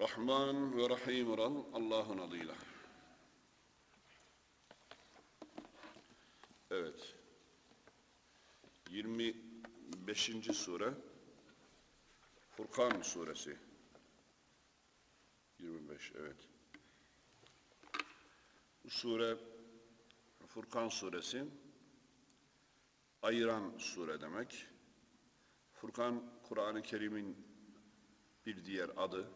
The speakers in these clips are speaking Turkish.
Rahman ve Rahim olan Allah'ın adıyla. Evet. 25. sure Furkan suresi. 25 evet. Bu sure Furkan suresi ayıran sure demek. Furkan Kur'an-ı Kerim'in bir diğer adı,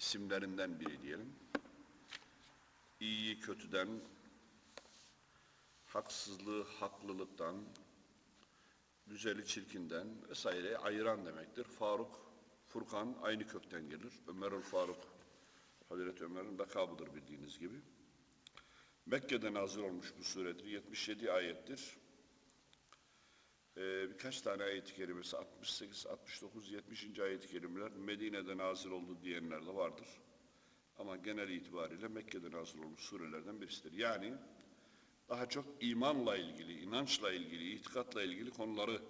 isimlerinden biri diyelim. İyiyi kötüden, haksızlığı haklılıktan, güzeli çirkinden vesaire ayıran demektir. Faruk, Furkan aynı kökten gelir. Ömerül Faruk, Hazreti Ömer'in lakabıdır bildiğiniz gibi. Mekke'de nazil olmuş bu suredir. 77 ayettir. Ee, birkaç tane ayet-i kerimesi 68, 69, 70. ayet-i kerimeler Medine'de nazil oldu diyenler de vardır. Ama genel itibariyle Mekke'de nazil olmuş surelerden birisidir. Yani daha çok imanla ilgili, inançla ilgili, itikatla ilgili konuları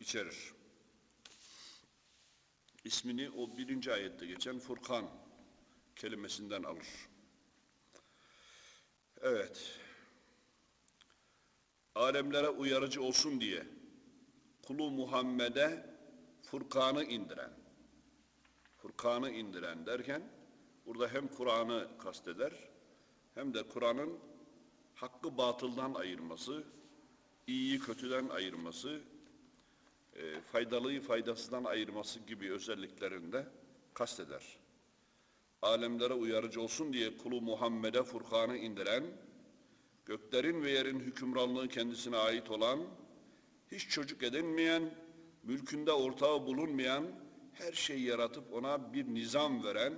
içerir. İsmini o birinci ayette geçen Furkan kelimesinden alır. Evet. Alemlere uyarıcı olsun diye kulu Muhammed'e Furkan'ı indiren, Furkan'ı indiren derken burada hem Kur'an'ı kasteder hem de Kur'an'ın hakkı batıldan ayırması, iyiyi kötüden ayırması, e, faydalıyı faydasından ayırması gibi özelliklerinde kasteder. Alemlere uyarıcı olsun diye kulu Muhammed'e Furkan'ı indiren, göklerin ve yerin hükümranlığı kendisine ait olan, hiç çocuk edinmeyen, mülkünde ortağı bulunmayan, her şeyi yaratıp ona bir nizam veren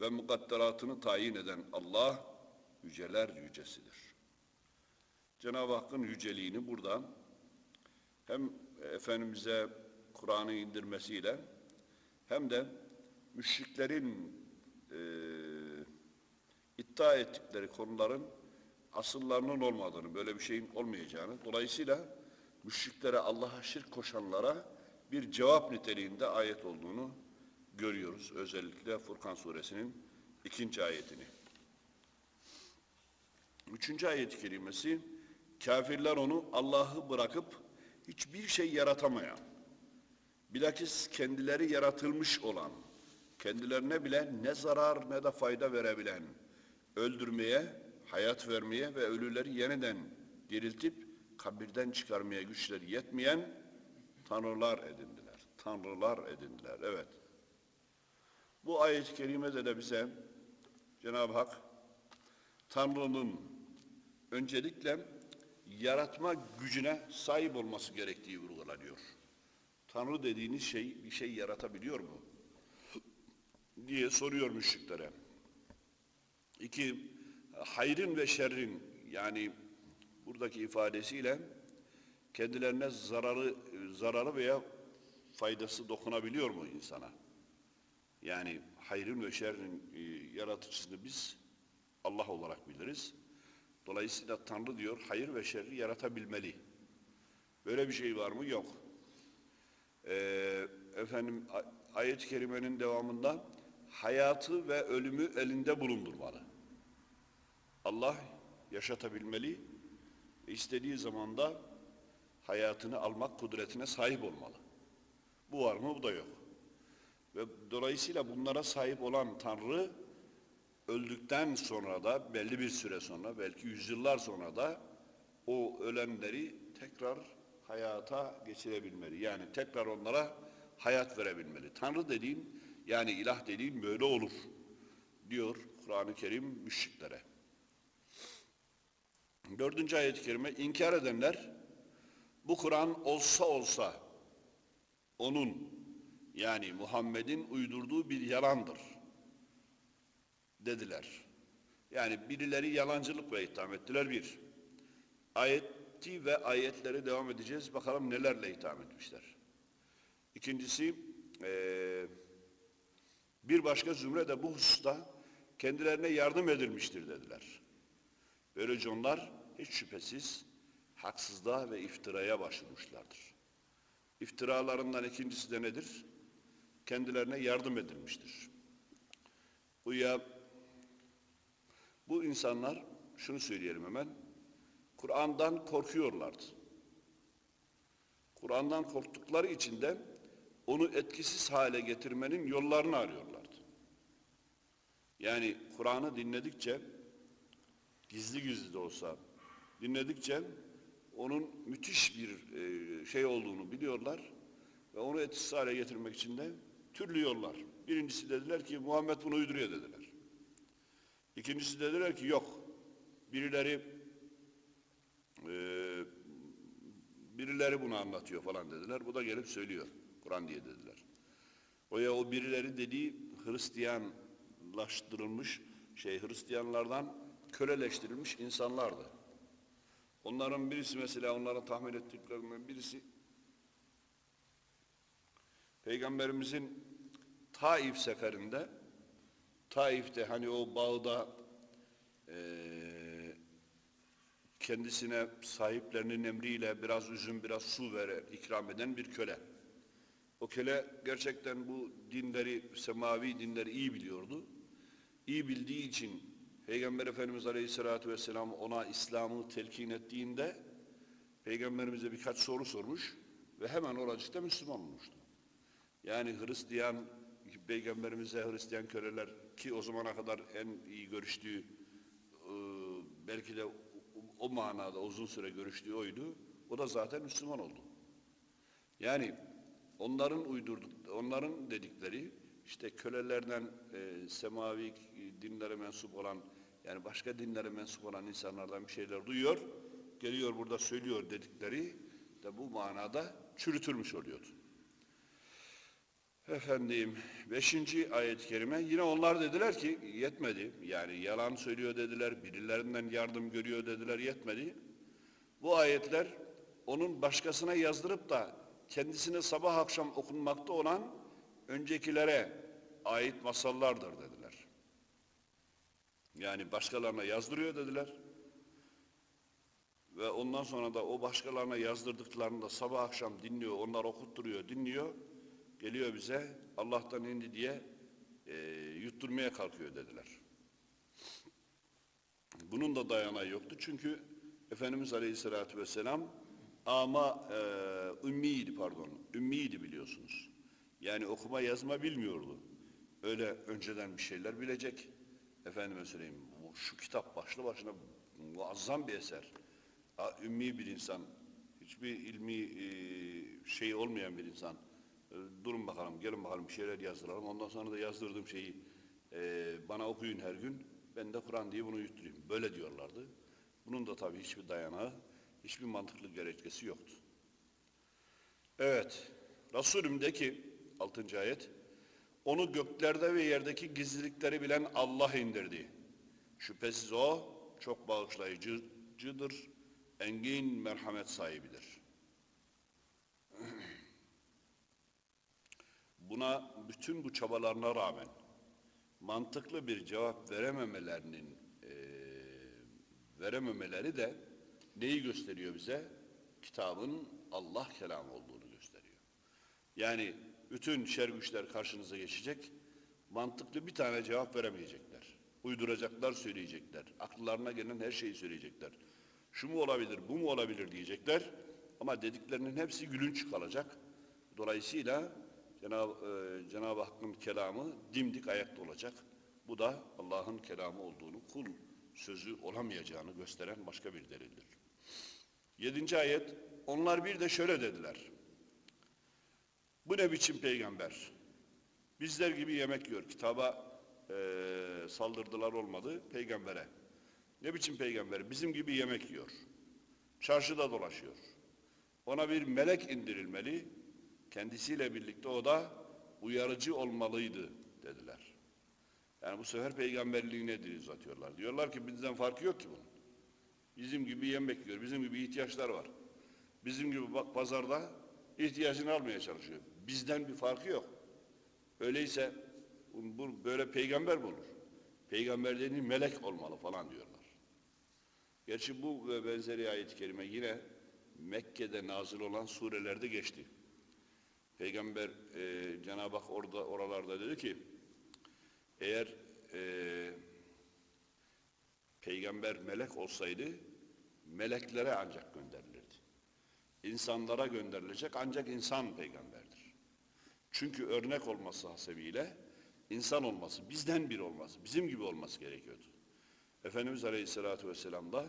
ve mukadderatını tayin eden Allah, yüceler yücesidir. Cenab-ı Hakk'ın yüceliğini burada hem Efendimiz'e Kur'an'ı indirmesiyle hem de müşriklerin e, iddia ettikleri konuların asıllarının olmadığını, böyle bir şeyin olmayacağını, dolayısıyla müşriklere Allah'a şirk koşanlara bir cevap niteliğinde ayet olduğunu görüyoruz. Özellikle Furkan suresinin ikinci ayetini. Üçüncü ayet-i kerimesi, kafirler onu Allah'ı bırakıp hiçbir şey yaratamayan, bilakis kendileri yaratılmış olan, kendilerine bile ne zarar ne de fayda verebilen, öldürmeye, hayat vermeye ve ölüleri yeniden diriltip kabirden çıkarmaya güçleri yetmeyen tanrılar edindiler. Tanrılar edindiler. Evet. Bu ayet-i kerimede de bize Cenab-ı Hak Tanrı'nın öncelikle yaratma gücüne sahip olması gerektiği vurgulanıyor. Tanrı dediğiniz şey bir şey yaratabiliyor mu? diye soruyor müşriklere. İki, hayrın ve şerrin yani buradaki ifadesiyle kendilerine zararı zararı veya faydası dokunabiliyor mu insana? Yani hayrın ve şerrin e, yaratıcısını biz Allah olarak biliriz. Dolayısıyla Tanrı diyor hayır ve şerri yaratabilmeli. Böyle bir şey var mı? Yok. Ee, efendim ayet-i kerimenin devamında hayatı ve ölümü elinde bulundurmalı. Allah yaşatabilmeli, istediği zaman da hayatını almak kudretine sahip olmalı. Bu var mı? Bu da yok. Ve dolayısıyla bunlara sahip olan Tanrı öldükten sonra da belli bir süre sonra belki yüzyıllar sonra da o ölenleri tekrar hayata geçirebilmeli. Yani tekrar onlara hayat verebilmeli. Tanrı dediğin yani ilah dediğin böyle olur diyor Kur'an-ı Kerim müşriklere. Dördüncü ayet-i kerime inkar edenler bu Kur'an olsa olsa onun yani Muhammed'in uydurduğu bir yalandır dediler. Yani birileri yalancılıkla itham ettiler bir. Ayeti ve ayetleri devam edeceğiz. Bakalım nelerle itham etmişler. İkincisi bir başka zümre de bu hususta kendilerine yardım edilmiştir dediler. Böylece onlar hiç şüphesiz haksızlığa ve iftiraya başvurmuşlardır. İftiralarından ikincisi de nedir? Kendilerine yardım edilmiştir. Bu ya bu insanlar şunu söyleyelim hemen. Kur'an'dan korkuyorlardı. Kur'an'dan korktukları için de onu etkisiz hale getirmenin yollarını arıyorlardı. Yani Kur'an'ı dinledikçe gizli gizli de olsa dinledikçe onun müthiş bir e, şey olduğunu biliyorlar ve onu etkisiz hale getirmek için de türlü yollar. Birincisi dediler ki Muhammed bunu uyduruyor dediler. İkincisi dediler ki yok. Birileri e, birileri bunu anlatıyor falan dediler. Bu da gelip söylüyor. Kur'an diye dediler. O ya o birileri dediği Hristiyanlaştırılmış şey Hristiyanlardan köleleştirilmiş insanlardı. Onların birisi mesela onların tahmin ettiklerinden birisi Peygamberimizin Taif seferinde Taif'te hani o bağda eee kendisine sahiplerinin emriyle biraz üzüm biraz su vere, ikram eden bir köle. O köle gerçekten bu dinleri, semavi dinleri iyi biliyordu. İyi bildiği için Peygamber Efendimiz Aleyhisselatü Vesselam ona İslam'ı telkin ettiğinde Peygamberimize birkaç soru sormuş ve hemen oracıkta Müslüman olmuştu. Yani Hristiyan, Peygamberimize Hristiyan köleler ki o zamana kadar en iyi görüştüğü e, belki de o manada uzun süre görüştüğü oydu. O da zaten Müslüman oldu. Yani onların uydurduk, onların dedikleri işte kölelerden e, semavi dinlere mensup olan yani başka dinlere mensup olan insanlardan bir şeyler duyuyor, geliyor burada söylüyor dedikleri de bu manada çürütülmüş oluyordu. Efendim, beşinci ayet-i kerime yine onlar dediler ki yetmedi. Yani yalan söylüyor dediler, birilerinden yardım görüyor dediler yetmedi. Bu ayetler onun başkasına yazdırıp da kendisine sabah akşam okunmakta olan öncekilere ait masallardır. Yani başkalarına yazdırıyor dediler. Ve ondan sonra da o başkalarına yazdırdıklarını da sabah akşam dinliyor, onlar okutturuyor, dinliyor. Geliyor bize Allah'tan indi diye e, yutturmaya kalkıyor dediler. Bunun da dayanağı yoktu çünkü Efendimiz Aleyhisselatü Vesselam ama e, ümmiydi pardon, ümmiydi biliyorsunuz. Yani okuma yazma bilmiyordu. Öyle önceden bir şeyler bilecek. Efendime söyleyeyim, şu kitap başlı başına muazzam bir eser. Ümmi bir insan, hiçbir ilmi e, şey olmayan bir insan. E, durun bakalım, gelin bakalım bir şeyler yazdıralım. Ondan sonra da yazdırdığım şeyi e, bana okuyun her gün. Ben de Kur'an diye bunu yutturayım. Böyle diyorlardı. Bunun da tabii hiçbir dayanağı, hiçbir mantıklı gerekçesi yoktu. Evet, Resulüm'deki 6. ayet, onu göklerde ve yerdeki gizlilikleri bilen Allah indirdi. Şüphesiz o çok bağışlayıcıdır, engin merhamet sahibidir. Buna bütün bu çabalarına rağmen mantıklı bir cevap verememelerinin e, verememeleri de neyi gösteriyor bize? Kitabın Allah kelamı olduğunu gösteriyor. Yani bütün şer güçler karşınıza geçecek, mantıklı bir tane cevap veremeyecekler. Uyduracaklar, söyleyecekler. Akıllarına gelen her şeyi söyleyecekler. Şu mu olabilir, bu mu olabilir diyecekler. Ama dediklerinin hepsi gülünç kalacak. Dolayısıyla Cenab-ı e, Cenab Hakk'ın kelamı dimdik ayakta olacak. Bu da Allah'ın kelamı olduğunu, kul sözü olamayacağını gösteren başka bir delildir. Yedinci ayet, onlar bir de şöyle dediler. Bu ne biçim peygamber? Bizler gibi yemek yiyor. Kitaba e, saldırdılar olmadı peygambere. Ne biçim peygamber? Bizim gibi yemek yiyor. Çarşıda dolaşıyor. Ona bir melek indirilmeli. Kendisiyle birlikte o da uyarıcı olmalıydı dediler. Yani bu sefer peygamberliğine dil uzatıyorlar. Diyorlar ki bizden farkı yok ki bunun. Bizim gibi yemek yiyor, bizim gibi ihtiyaçlar var. Bizim gibi bak pazarda ihtiyacını almaya çalışıyor. Bizden bir farkı yok. Öyleyse bu böyle peygamber mi olur? Peygamber dediğin melek olmalı falan diyorlar. Gerçi bu ve benzeri ayet-i kerime yine Mekke'de nazil olan surelerde geçti. Peygamber e, Cenab-ı Hak orada oralarda dedi ki eğer eee, peygamber melek olsaydı meleklere ancak gönderilirdi. İnsanlara gönderilecek ancak insan peygamberdir. Çünkü örnek olması hasebiyle insan olması, bizden bir olması, bizim gibi olması gerekiyordu. Efendimiz Aleyhisselatü Vesselam da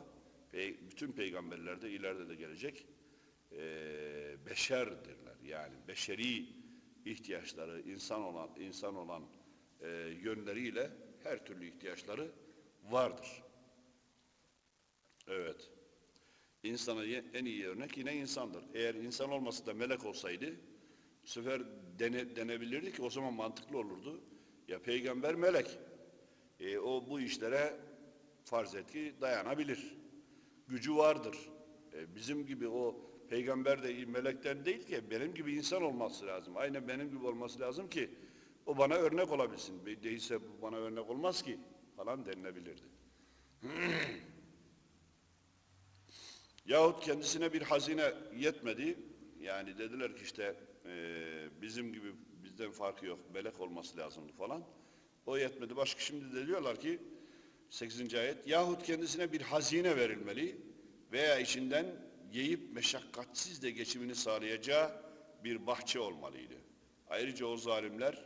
bütün peygamberlerde ileride de gelecek eee beşerdirler. Yani beşeri ihtiyaçları, insan olan insan olan eee, yönleriyle her türlü ihtiyaçları vardır. Evet. İnsana en iyi örnek yine insandır. Eğer insan olması da melek olsaydı bu sefer dene, denebilirdi ki o zaman mantıklı olurdu. Ya peygamber melek. E, o bu işlere farz et ki dayanabilir. Gücü vardır. E, bizim gibi o peygamber de melekten değil ki benim gibi insan olması lazım. Aynen benim gibi olması lazım ki o bana örnek olabilsin. Değilse bu bana örnek olmaz ki falan denilebilirdi. Yahut kendisine bir hazine yetmedi. Yani dediler ki işte eee, bizim gibi bizden farkı yok. Melek olması lazımdı falan. O yetmedi. Başka şimdi de diyorlar ki 8. ayet yahut kendisine bir hazine verilmeli veya içinden yiyip meşakkatsiz de geçimini sağlayacağı bir bahçe olmalıydı. Ayrıca o zalimler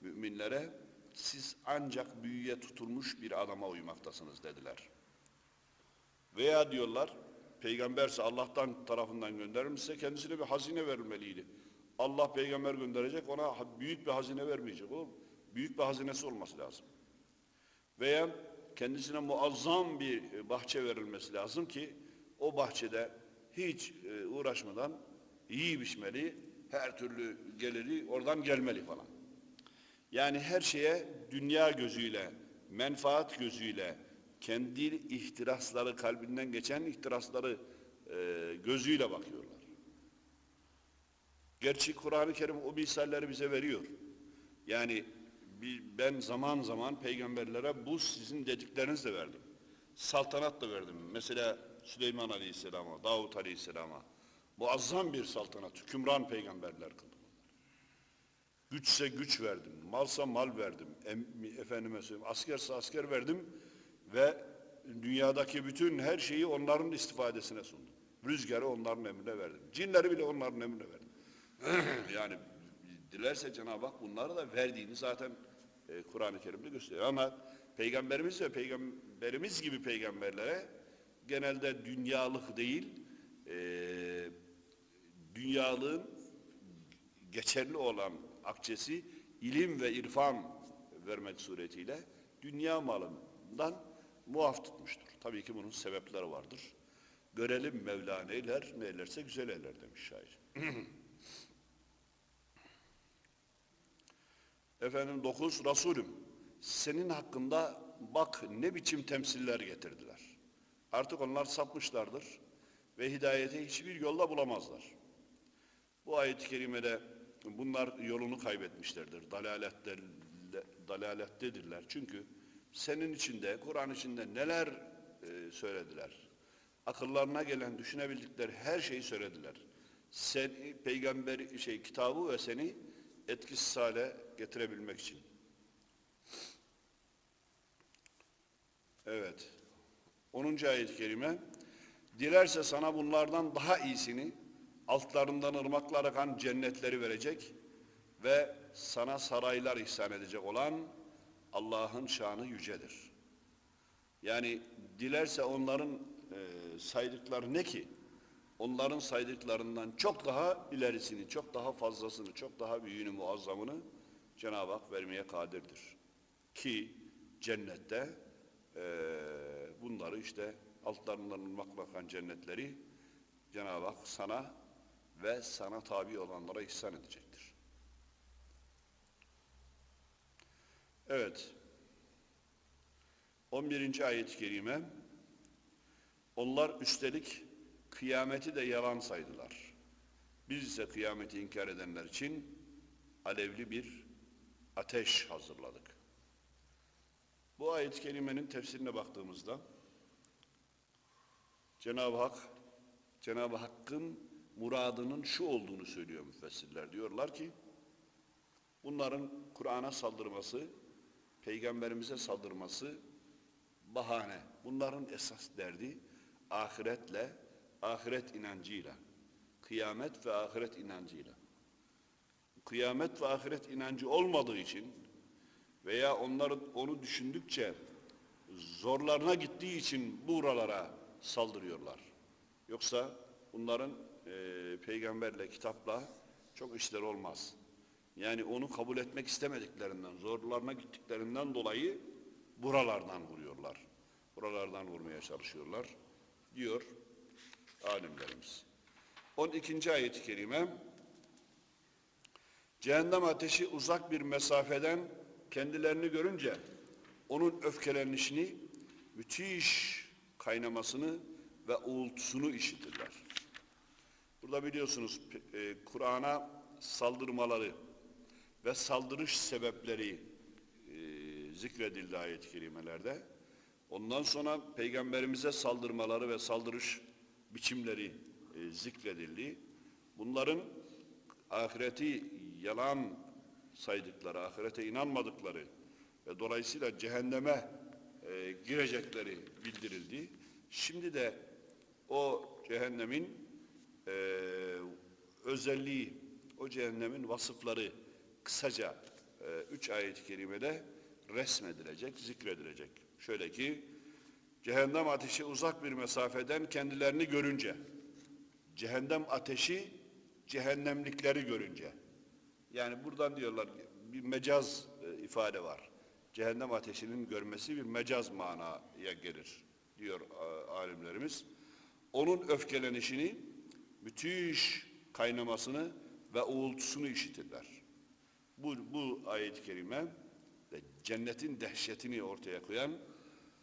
müminlere siz ancak büyüye tutulmuş bir adama uymaktasınız dediler. Veya diyorlar peygamberse Allah'tan tarafından gönderilmişse kendisine bir hazine verilmeliydi. Allah peygamber gönderecek ona büyük bir hazine vermeyecek oğlum. Büyük bir hazinesi olması lazım. Veya kendisine muazzam bir e, bahçe verilmesi lazım ki o bahçede hiç e, uğraşmadan iyi biçmeli, her türlü geliri oradan gelmeli falan. Yani her şeye dünya gözüyle, menfaat gözüyle, kendi ihtirasları kalbinden geçen ihtirasları e, gözüyle bakıyorlar. Gerçi Kur'an-ı Kerim o misalleri bize veriyor. Yani ben zaman zaman peygamberlere bu sizin dedikleriniz de verdim. Saltanat da verdim. Mesela Süleyman Aleyhisselam'a, Davut Aleyhisselam'a. Muazzam bir saltanat, hükümran peygamberler kıldım. Güçse güç verdim, malsa mal verdim, em, efendime söyleyeyim, askerse asker verdim ve dünyadaki bütün her şeyi onların istifadesine sundum. Rüzgarı onların emrine verdim. Cinleri bile onların emrine verdim. yani dilerse Cenab-ı Hak bunları da verdiğini zaten e, Kur'an-ı Kerim'de gösteriyor. Ama peygamberimiz ve peygamberimiz gibi peygamberlere genelde dünyalık değil, e, dünyalığın geçerli olan akçesi ilim ve irfan vermek suretiyle dünya malından muaf tutmuştur. Tabii ki bunun sebepleri vardır. Görelim Mevla neyler, neylerse güzel eyler demiş şair. Efendim dokuz Resulüm senin hakkında bak ne biçim temsiller getirdiler. Artık onlar sapmışlardır ve hidayete hiçbir yolda bulamazlar. Bu ayet-i kerimede bunlar yolunu kaybetmişlerdir. Dalaletler, dalalettedirler. Çünkü senin içinde, Kur'an içinde neler e, söylediler. Akıllarına gelen, düşünebildikleri her şeyi söylediler. Sen peygamber şey kitabı ve seni etkisiz hale getirebilmek için. Evet. 10. ayet-i kerime Dilerse sana bunlardan daha iyisini altlarından ırmaklar akan cennetleri verecek ve sana saraylar ihsan edecek olan Allah'ın şanı yücedir. Yani dilerse onların e, saydıkları ne ki? Onların saydıklarından çok daha ilerisini, çok daha fazlasını, çok daha büyüğünü, muazzamını Cenab-ı Hak vermeye kadirdir. Ki cennette e, bunları işte altlarından ırmak bakan cennetleri Cenab-ı Hak sana ve sana tabi olanlara ihsan edecektir. Evet. 11. ayet-i kerime Onlar üstelik kıyameti de yalan saydılar. Biz ise kıyameti inkar edenler için alevli bir ateş hazırladık. Bu ayet-i kerimenin tefsirine baktığımızda Cenab-ı Hak Cenab-ı Hakk'ın muradının şu olduğunu söylüyor müfessirler. Diyorlar ki bunların Kur'an'a saldırması peygamberimize saldırması bahane. Bunların esas derdi ahiretle, ahiret inancıyla, kıyamet ve ahiret inancıyla. Kıyamet ve ahiret inancı olmadığı için veya onların onu düşündükçe zorlarına gittiği için buralara saldırıyorlar. Yoksa bunların e, peygamberle, kitapla çok işler olmaz. Yani onu kabul etmek istemediklerinden, zorlarına gittiklerinden dolayı buralardan vuruyorlar. Buralardan vurmaya çalışıyorlar diyor alimlerimiz. 12. ayet-i kerime Cehennem ateşi uzak bir mesafeden kendilerini görünce onun öfkelenişini, müthiş kaynamasını ve uğultusunu işitirler. Burada biliyorsunuz e, Kur'an'a saldırmaları ve saldırış sebepleri e, zikredildi ayet-i kerimelerde. Ondan sonra peygamberimize saldırmaları ve saldırış biçimleri e, zikredildi. Bunların ahireti yalan saydıkları, ahirete inanmadıkları ve dolayısıyla cehenneme e, girecekleri bildirildi. Şimdi de o cehennemin e, özelliği, o cehennemin vasıfları kısaca e, üç ayet-i kerimede resmedilecek, zikredilecek. Şöyle ki, cehennem ateşi uzak bir mesafeden kendilerini görünce, cehennem ateşi cehennemlikleri görünce, yani buradan diyorlar bir mecaz e, ifade var. Cehennem ateşinin görmesi bir mecaz manaya gelir diyor e, alimlerimiz. Onun öfkelenişini, müthiş kaynamasını ve uğultusunu işitirler. Bu, bu ayet-i kerime de cennetin dehşetini ortaya koyan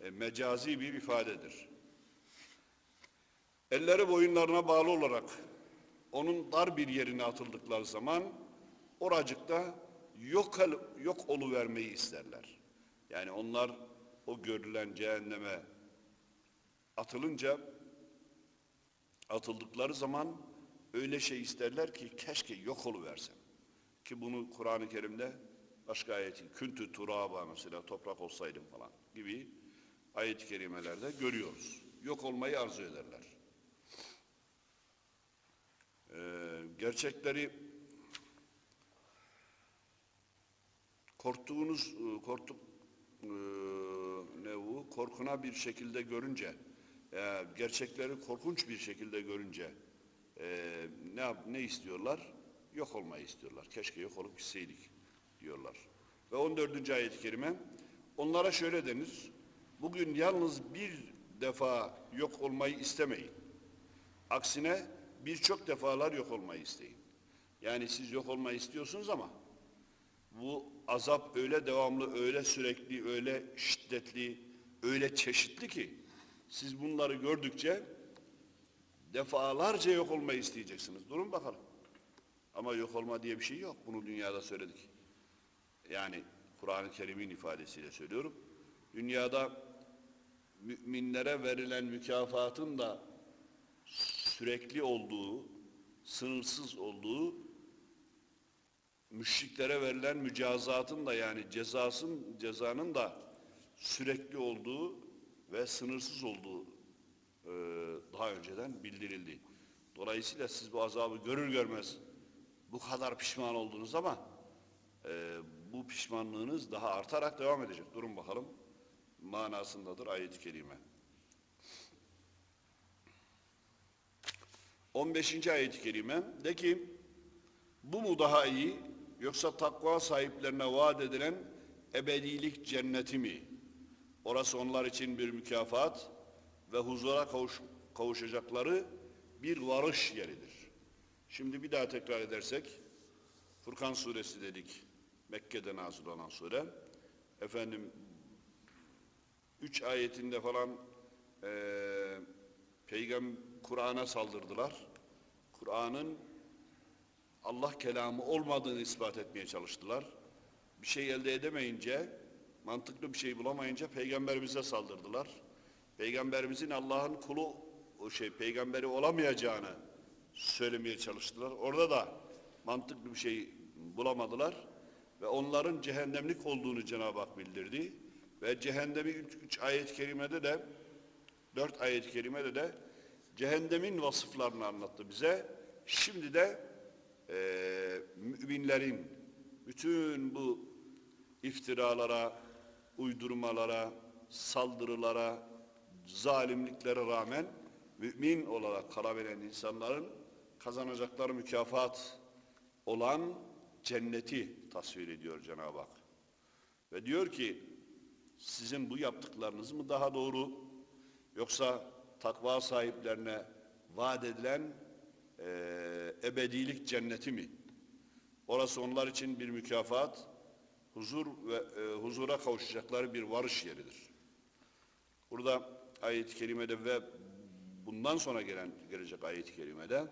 e, mecazi bir ifadedir. Elleri boyunlarına bağlı olarak onun dar bir yerine atıldıkları zaman oracıkta yok, yok oluvermeyi isterler. Yani onlar o görülen cehenneme atılınca atıldıkları zaman öyle şey isterler ki keşke yok oluversem. Ki bunu Kur'an-ı Kerim'de başka ayeti küntü turaba mesela toprak olsaydım falan gibi ayet-i kerimelerde görüyoruz. Yok olmayı arzu ederler. Ee, gerçekleri korktuğunuz e, korktuk e, ne bu korkuna bir şekilde görünce e, gerçekleri korkunç bir şekilde görünce e, ne ne istiyorlar? Yok olmayı istiyorlar. Keşke yok olup gitseydik diyorlar. Ve 14. ayet-i kerime onlara şöyle denir. Bugün yalnız bir defa yok olmayı istemeyin. Aksine birçok defalar yok olmayı isteyin. Yani siz yok olmayı istiyorsunuz ama bu azap öyle devamlı, öyle sürekli, öyle şiddetli, öyle çeşitli ki siz bunları gördükçe defalarca yok olmayı isteyeceksiniz. Durun bakalım. Ama yok olma diye bir şey yok. Bunu dünyada söyledik. Yani Kur'an-ı Kerim'in ifadesiyle söylüyorum. Dünyada müminlere verilen mükafatın da sürekli olduğu, sınırsız olduğu, müşriklere verilen mücazatın da yani cezasın cezanın da sürekli olduğu ve sınırsız olduğu e, daha önceden bildirildi. Dolayısıyla siz bu azabı görür görmez bu kadar pişman oldunuz ama e, bu pişmanlığınız daha artarak devam edecek. Durun bakalım manasındadır ayet-i kerime. 15. ayet-i kerime de ki bu mu daha iyi yoksa takva sahiplerine vaat edilen ebedilik cenneti mi? Orası onlar için bir mükafat ve huzura kavuş, kavuşacakları bir varış yeridir. Şimdi bir daha tekrar edersek Furkan suresi dedik. Mekke'de nazil olan sure. Efendim üç ayetinde falan e, Peygamber Kur'an'a saldırdılar. Kur'an'ın Allah kelamı olmadığını ispat etmeye çalıştılar. Bir şey elde edemeyince, mantıklı bir şey bulamayınca peygamberimize saldırdılar. Peygamberimizin Allah'ın kulu o şey peygamberi olamayacağını söylemeye çalıştılar. Orada da mantıklı bir şey bulamadılar. ve onların cehennemlik olduğunu Cenab-ı Hak bildirdi. Ve cehennemi üç, ayet-i kerimede de dört ayet-i kerimede de cehennemin vasıflarını anlattı bize. Şimdi de eee müminlerin bütün bu iftiralara, uydurmalara, saldırılara, zalimliklere rağmen mümin olarak kalabilen insanların kazanacakları mükafat olan cenneti tasvir ediyor Cenab-ı Hak. Ve diyor ki sizin bu yaptıklarınız mı daha doğru yoksa takva sahiplerine vaat edilen eee, ebedilik cenneti mi? Orası onlar için bir mükafat, huzur ve e, huzura kavuşacakları bir varış yeridir. Burada ayet-i kerimede ve bundan sonra gelen gelecek ayet-i kerimede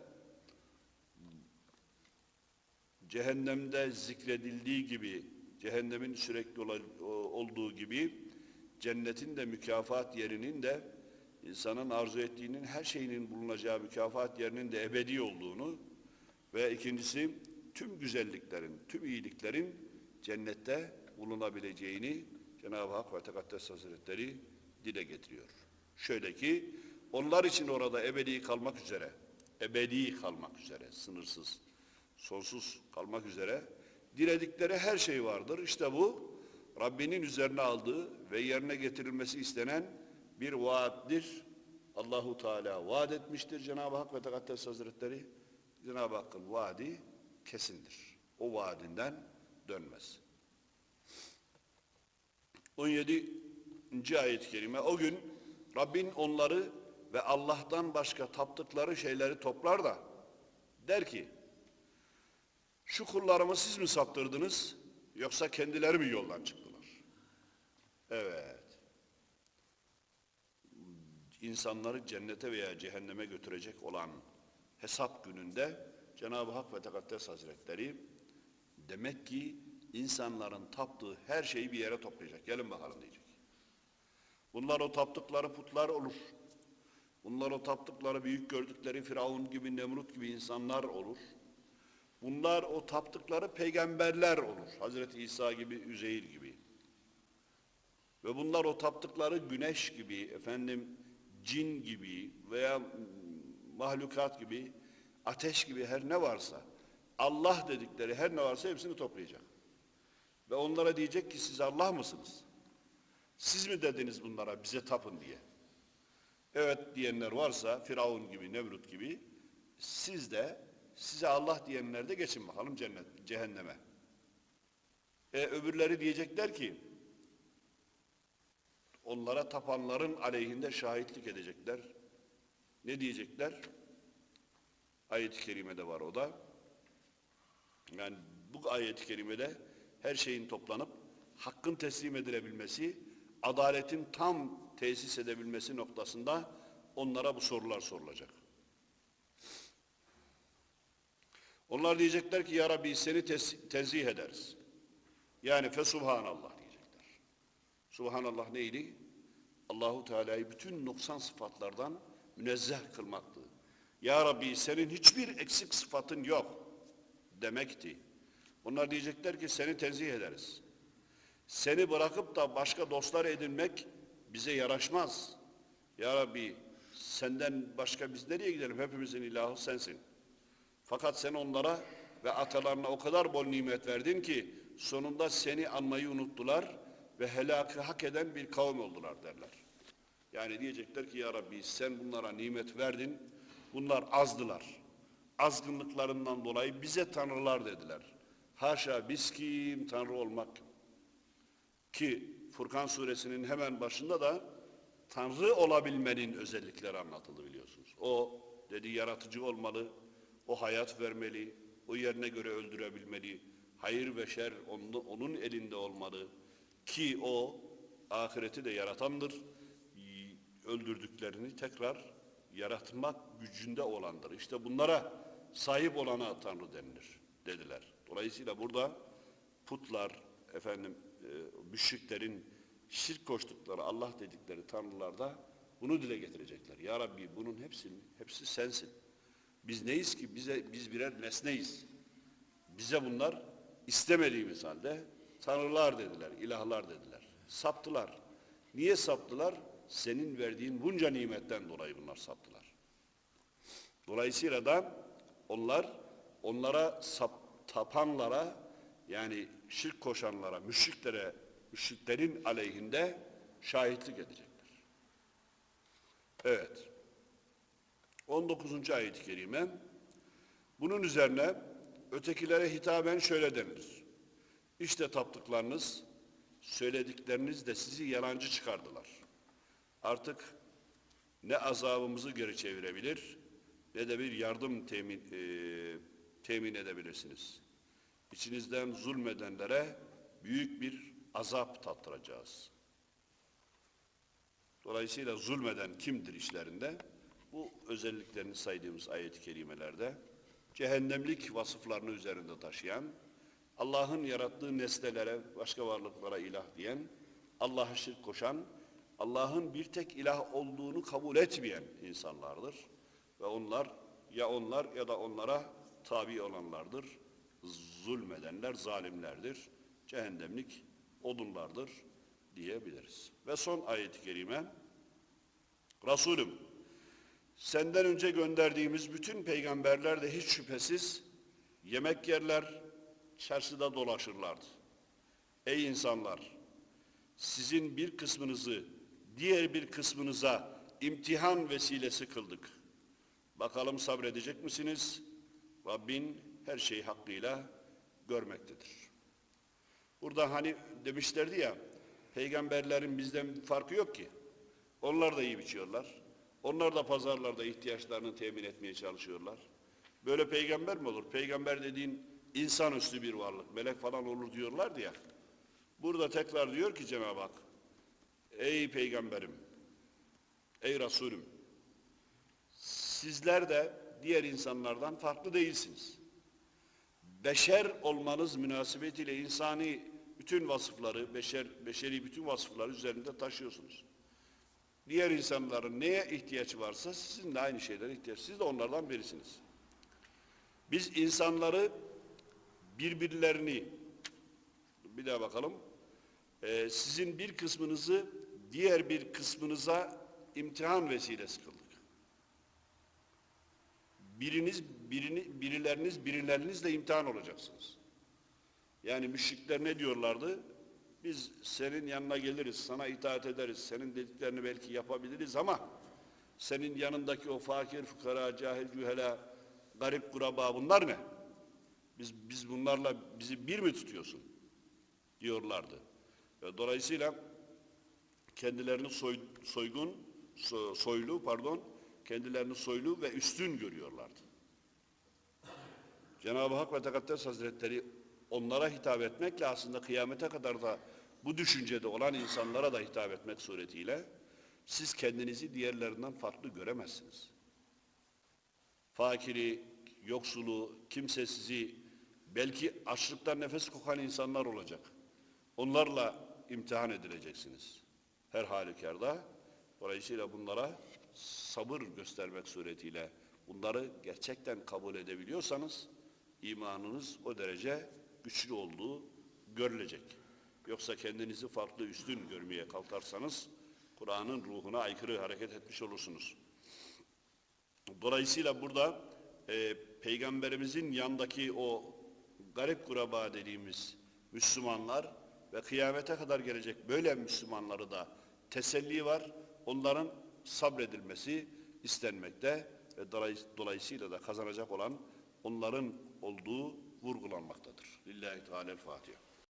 cehennemde zikredildiği gibi, cehennemin sürekli olduğu gibi cennetin de mükafat yerinin de insanın arzu ettiğinin her şeyinin bulunacağı mükafat yerinin de ebedi olduğunu ve ikincisi tüm güzelliklerin, tüm iyiliklerin cennette bulunabileceğini Cenab-ı Hak ve Tekaddes Hazretleri dile getiriyor. Şöyle ki onlar için orada ebedi kalmak üzere, ebedi kalmak üzere, sınırsız, sonsuz kalmak üzere diledikleri her şey vardır. İşte bu Rabbinin üzerine aldığı ve yerine getirilmesi istenen bir vaattir. Allahu Teala vaat etmiştir Cenab-ı Hak ve Tekaddes Hazretleri. Cenab-ı Hakk'ın vaadi kesindir. O vaadinden dönmez. 17. ayet-i kerime o gün Rabbin onları ve Allah'tan başka taptıkları şeyleri toplar da der ki şu kullarımı siz mi saptırdınız yoksa kendileri mi yoldan çıktılar? Evet. İnsanları cennete veya cehenneme götürecek olan hesap gününde Cenab-ı Hak ve Tekaddes Hazretleri demek ki insanların taptığı her şeyi bir yere toplayacak. Gelin bakalım diyecek. Bunlar o taptıkları putlar olur. Bunlar o taptıkları büyük gördükleri Firavun gibi, Nemrut gibi insanlar olur. Bunlar o taptıkları peygamberler olur. Hazreti İsa gibi, Üzeyir gibi. Ve bunlar o taptıkları güneş gibi, efendim cin gibi veya mahlukat gibi, ateş gibi her ne varsa, Allah dedikleri her ne varsa hepsini toplayacak. Ve onlara diyecek ki siz Allah mısınız? Siz mi dediniz bunlara bize tapın diye? Evet diyenler varsa Firavun gibi, Nemrut gibi siz de size Allah diyenler de geçin bakalım cennet, cehenneme. E, öbürleri diyecekler ki onlara tapanların aleyhinde şahitlik edecekler. Ne diyecekler? Ayet-i kerimede var o da. Yani bu ayet-i kerimede her şeyin toplanıp hakkın teslim edilebilmesi, adaletin tam tesis edebilmesi noktasında onlara bu sorular sorulacak. Onlar diyecekler ki ya Rabbi seni tez- tenzih ederiz. Yani fesubhanallah diyecekler. Subhanallah neydi? Allahu Teala'yı bütün noksan sıfatlardan münezzeh kılmaktı. Ya Rabbi senin hiçbir eksik sıfatın yok demekti. Onlar diyecekler ki seni tenzih ederiz. Seni bırakıp da başka dostlar edinmek bize yaraşmaz. Ya Rabbi senden başka biz nereye gidelim? Hepimizin ilahı sensin. Fakat sen onlara ve atalarına o kadar bol nimet verdin ki sonunda seni anmayı unuttular ve helakı hak eden bir kavim oldular derler. Yani diyecekler ki ya Rabbi sen bunlara nimet verdin. Bunlar azdılar. Azgınlıklarından dolayı bize tanrılar dediler. Haşa biz kim tanrı olmak ki Furkan suresinin hemen başında da tanrı olabilmenin özellikleri anlatıldı biliyorsunuz. O dedi yaratıcı olmalı, o hayat vermeli, o yerine göre öldürebilmeli, hayır ve şer onun, onun elinde olmalı ki o ahireti de yaratandır, öldürdüklerini tekrar yaratmak gücünde olandır. İşte bunlara sahip olana Tanrı denilir dediler. Dolayısıyla burada putlar, efendim e, müşriklerin şirk koştukları Allah dedikleri tanrılarda bunu dile getirecekler. Ya Rabbi bunun hepsi, hepsi sensin. Biz neyiz ki? Bize, biz birer nesneyiz. Bize bunlar istemediğimiz halde tanrılar dediler, ilahlar dediler. Saptılar. Niye saptılar? Senin verdiğin bunca nimetten dolayı bunlar saptılar. Dolayısıyla da onlar onlara sap, tapanlara yani şirk koşanlara, müşriklere, müşriklerin aleyhinde şahitlik edecekler. Evet. 19. ayet-i kerime bunun üzerine ötekilere hitaben şöyle denilir. İşte taptıklarınız, söyledikleriniz de sizi yalancı çıkardılar. Artık ne azabımızı geri çevirebilir ne de bir yardım temin, e, temin edebilirsiniz. İçinizden zulmedenlere büyük bir azap tattıracağız. Dolayısıyla zulmeden kimdir işlerinde? Bu özelliklerini saydığımız ayet-i kerimelerde cehennemlik vasıflarını üzerinde taşıyan, Allah'ın yarattığı nesnelere, başka varlıklara ilah diyen, Allah'a şirk koşan, Allah'ın bir tek ilah olduğunu kabul etmeyen insanlardır. Ve onlar ya onlar ya da onlara tabi olanlardır. Zulmedenler, zalimlerdir. Cehennemlik odunlardır diyebiliriz. Ve son ayet-i kerime Resulüm senden önce gönderdiğimiz bütün peygamberler de hiç şüphesiz yemek yerler, çarşıda dolaşırlardı. Ey insanlar! Sizin bir kısmınızı diğer bir kısmınıza imtihan vesilesi kıldık. Bakalım sabredecek misiniz? Rabbin her şeyi hakkıyla görmektedir. Burada hani demişlerdi ya, peygamberlerin bizden farkı yok ki. Onlar da iyi biçiyorlar. Onlar da pazarlarda ihtiyaçlarını temin etmeye çalışıyorlar. Böyle peygamber mi olur? Peygamber dediğin insanüstü bir varlık, melek falan olur diyorlardı ya. Burada tekrar diyor ki Cenab-ı Hak, ey peygamberim, ey Resulüm, sizler de diğer insanlardan farklı değilsiniz. Beşer olmanız münasebetiyle insani bütün vasıfları, beşer, beşeri bütün vasıfları üzerinde taşıyorsunuz. Diğer insanların neye ihtiyaç varsa sizin de aynı şeylere ihtiyaç. Siz de onlardan birisiniz. Biz insanları birbirlerini bir daha bakalım. Ee, sizin bir kısmınızı diğer bir kısmınıza imtihan vesilesi kıldık. Biriniz birini birileriniz birilerinizle imtihan olacaksınız. Yani müşrikler ne diyorlardı? Biz senin yanına geliriz, sana itaat ederiz, senin dediklerini belki yapabiliriz ama senin yanındaki o fakir, fukara, cahil, cühela, garip kuraba bunlar ne? Biz, biz bunlarla bizi bir mi tutuyorsun? Diyorlardı. Ve dolayısıyla kendilerini soy, soygun, so, soylu pardon, kendilerini soylu ve üstün görüyorlardı. Cenab-ı Hak ve Tekaddes Hazretleri onlara hitap etmekle aslında kıyamete kadar da bu düşüncede olan insanlara da hitap etmek suretiyle siz kendinizi diğerlerinden farklı göremezsiniz. Fakiri, yoksulu, kimsesizi, belki açlıktan nefes kokan insanlar olacak. Onlarla imtihan edileceksiniz. Her halükarda. Dolayısıyla bunlara sabır göstermek suretiyle bunları gerçekten kabul edebiliyorsanız imanınız o derece güçlü olduğu görülecek. Yoksa kendinizi farklı üstün görmeye kalkarsanız Kur'an'ın ruhuna aykırı hareket etmiş olursunuz. Dolayısıyla burada e, Peygamberimizin yandaki o garip kuraba dediğimiz Müslümanlar ve kıyamete kadar gelecek böyle Müslümanları da teselli var. Onların sabredilmesi istenmekte ve dolayısıyla da kazanacak olan onların olduğu vurgulanmaktadır. Lillahi Teala'l-Fatiha.